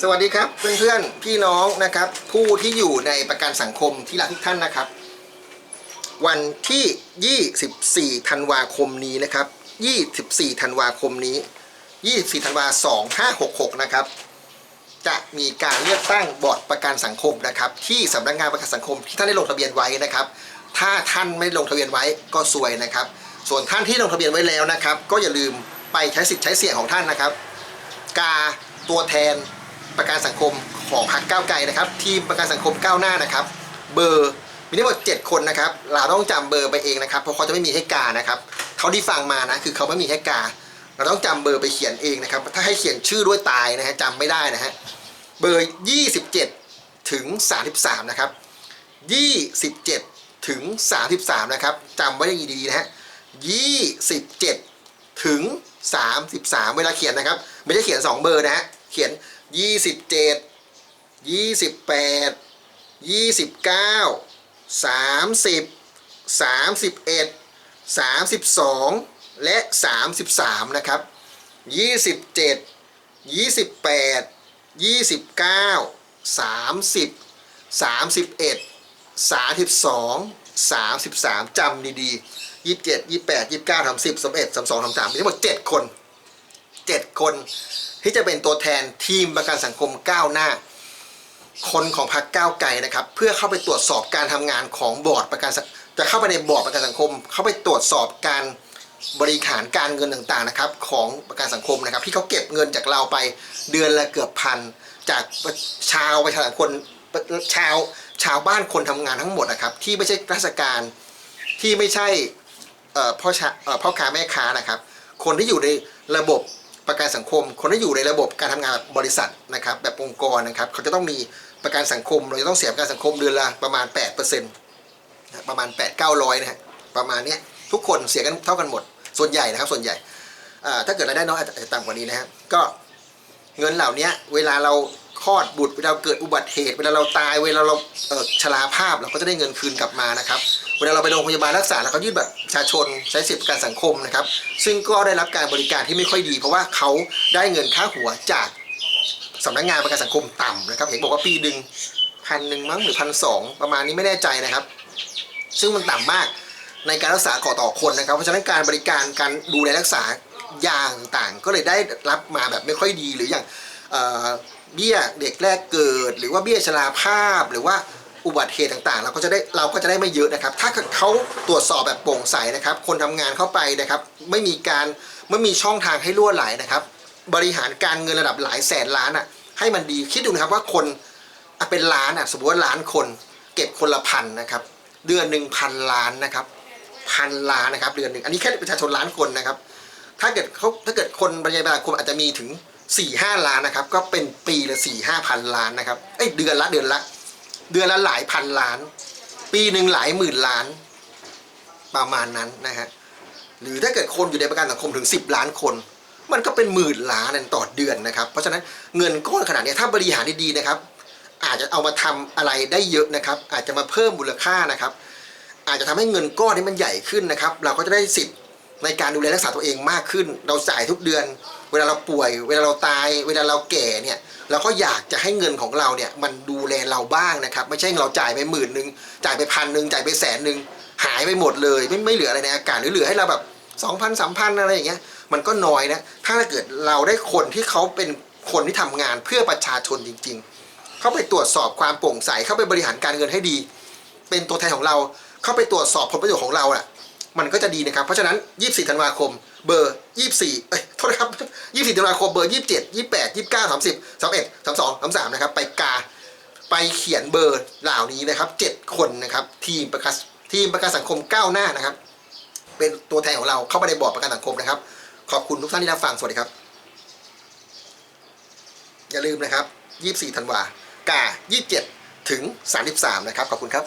สวัสดีครับเพื่อนๆพี่น้องนะครับ ผู้ที่อยู่ในประกันสังคมที่รักทุกท่านนะครับ วันที่ 24 ธันวาคมนี้นะครับ 24 ธันวาคมนี้ 24 ธันวา2566 นะครับ จะมีการเลือกตั้งบอร์ดประกันสังคมนะครับ ที่สำนักงานประกันสังคมที่ท่านได้ลงทะเบียนไว้นะครับ ถ้าท่านไม่ลงทะเบียนไว้ก็ซวยนะครับ ส่วนท่านที่ลงทะเบียนไว้แล้วนะครับ ก็อย่าลืมไปใช้สิทธิ์ใช้เสียงของท่านนะครับ กาตัวแทน ประกันสังคมของพรรคก้าวไกลนะครับ ทีมประกันสังคมก้าวหน้านะครับ เบอร์มีทั้งหมด7คนนะครับ เราต้องจำเบอร์ไปเองนะครับ เพราะเขาจะไม่มีให้กานะครับเขาที่ฟังมานะคือเขาไม่มีให้กา เราต้องจำเบอร์ไปเขียนเองนะครับ ถ้าให้เขียนชื่อด้วยตายนะฮะจำไม่ได้นะฮะเบอร์ 27 ถึง 33 นะครับ 27 ถึง 33 นะครับจำไว้ให้ดีๆนะฮะ27 ถึง 33 เวลาเขียนนะครับ ไม่ใช่เขียน 2 เบอร์นะฮะเขียน ยี่สิบเจ็ดยี่สิบแปดยี่สิบเก้าสามสิบสามสิบเอ็ดสามสิบสองและสามสิบสามนะครับยี่สิบเจ็ดยี่สิบแปดยี่สิบเก้าสามสิบสามสิบเอ็ดสามสิบสองสามสิบสามจำดีๆยี่สิบเจ็ดยี่แปดยี่เก้าสามสิบสามเอ็ดสามสองสามสามมีทั้งหมดเจ็ดคน 7 คน ที่จะเป็นตัวแทนทีมประกันสังคมก้าวหน้า คนของพรรคก้าวไกลนะครับ เพื่อเข้าไปตรวจสอบการทำงานของบอร์ดประกันจะเข้าไปในบอร์ดประกันสังคม เข้าไปตรวจสอบการบริหารการเงินต่างๆนะครับ ของประกันสังคมนะครับ ที่เขาเก็บเงินจากเราไปเดือนละเกือบพันจากชาวประชาชนชาวชาวบ้านคนทำงานทั้งหมดนะครับ ที่ไม่ใช่ราชการที่ไม่ใช่เอ่อพ่อชาเอ่อพ่อค้าแม่ค้านะครับ คนที่อยู่ในระบบ ประกันสังคม คนที่อยู่ในระบบการทำงานแบบบริษัทนะครับแบบองค์กรนะครับเขาจะต้องมีประกันสังคม เราจะต้องเสียประกันสังคมเดือนละประมาณ 8%นะประมาณ 8 9 0 0นะฮะประมาณเนี้ยทุกคนเสียกันเท่ากันหมด ส่วนใหญ่นะครับส่วนใหญ่ถ้าเกิดรายได้น้อยอาจจะต่ำกว่านี้นะครับก็เงินเหล่านี้เวลาเรา คลอดบุตรเวลาเกิดอุบัติเหตุเวลาเราตายเวลาเราเอ่อชราภาพเราก็จะได้เงินคืนกลับมานะครับเวลาเราไปโรงพยาบาลรักษาเราก็ยื่นบัตรประชาชนใช้สิทธิประกันสังคมนะครับ ซึ่งก็ได้รับการบริการที่ไม่ค่อยดี เพราะว่าเขาได้เงินค่าหัวจากสำนักงานประกันสังคมต่ำนะครับ เห็นบอกว่าปีหนึ่งพันหนึ่งมั้งหรือพันสองประมาณนี้ไม่แน่ใจนะครับ ซึ่งมันต่ำมากในการรักษาขอต่อคนนะครับ เพราะฉะนั้นการบริการการดูแลรักษาอย่างต่างก็เลยได้รับมาแบบไม่ค่อยดีหรืออย่าง เบี้ยเด็กแรกเกิด หรือว่าเบี้ยชราภาพหรือว่าอุบัติเหตุต่างๆ เราก็จะได้เราก็จะได้ไม่เยอะนะครับ ถ้าเขาตรวจสอบแบบโปร่งใสนะครับ คนทำงานเข้าไปนะครับ ไม่มีการไม่มีช่องทางให้รั่วไหลนะครับ บริหารการเงินระดับหลายแสนล้านอะให้มันดีคิดดูนะครับว่าคนเป็นล้านอะสมมติว่าล้านคน เก็บคนละพันนะครับ เดือนหนึ่งพันล้านนะครับพันล้านนะครับ เดือนหนึ่งอันนี้แค่ประชาชนล้านคนนะครับ ถ้าเกิดเขาถ้าเกิดคนบรรยายประชาคมอาจจะมีถึง 4ี่ห้าล้านนะครับ ก็เป็นปีละสี่ห้าพันล้านนะครับเอ้ยเดือนละเดือนละ เดือนละหลายพันล้าน ปีหนึ่งหลายหมื่นล้าน ประมาณนั้นนะฮะหรือถ้าเกิดคนอยู่ในประกันสังคมถึง 10 ล้านคน มันก็เป็นหมื่นล้านต่อเดือนนะครับ เพราะฉะนั้นเงินก้อนขนาดนี้ถ้าบริหารดีๆนะครับ อาจจะเอามาทำอะไรได้เยอะนะครับ อาจจะมาเพิ่มมูลค่านะครับ อาจจะทำให้เงินก้อนนี้มันใหญ่ขึ้นนะครับ เราก็จะได้สิทธิ์ในการดูแลรักษาตัวเองมากขึ้น เราจ่ายทุกเดือน เวลาเราป่วย เวลาเราตาย เวลาเราแก่เนี่ยเราก็อยากจะให้เงินของเราเนี่ยมันดูแลเราบ้างนะครับ ไม่ใช่เราจ่ายไปหมื่นหนึ่งจ่ายไปพันหนึ่งจ่ายไปแสนหนึ่งหายไปหมดเลยไม่ไม่เหลืออะไรในอากาศหรือเหลือให้เราแบบสองพันสามพันอะไรอย่างเงี้ยมันก็น้อยนะถ้าเกิดเราได้คนที่เขาเป็นคนที่ทำงานเพื่อประชาชนจริง ๆ เข้าไปตรวจสอบความโปร่งใสเข้าไปบริหารการเงินให้ดี เป็นตัวแทนของเราเข้าไปตรวจสอบผลประโยชน์ของเราอะมันก็จะดีนะครับ เพราะฉะนั้น 24 ธันวาคม เบอร์ 24เอ้ย ทษครับ24ธันวาคมเบอร์27 28 29 30 31 32 33นะครับ ไปกา ไปเขียนเบอร์เหล่านี้นะครับ7คนนะครับ ทีมประกันทีมประกันสังคมก้าวหน้านะครับ เป็นตัวแทนของเราเข้าไปในบอร์ดประกันสังคมนะครับ ขอบคุณทุกท่านที่รับฟังสวัสดีครับ อย่าลืมนะครับ 24ธันวากา 27 ถึง 33 นะครับ ขอบคุณครับ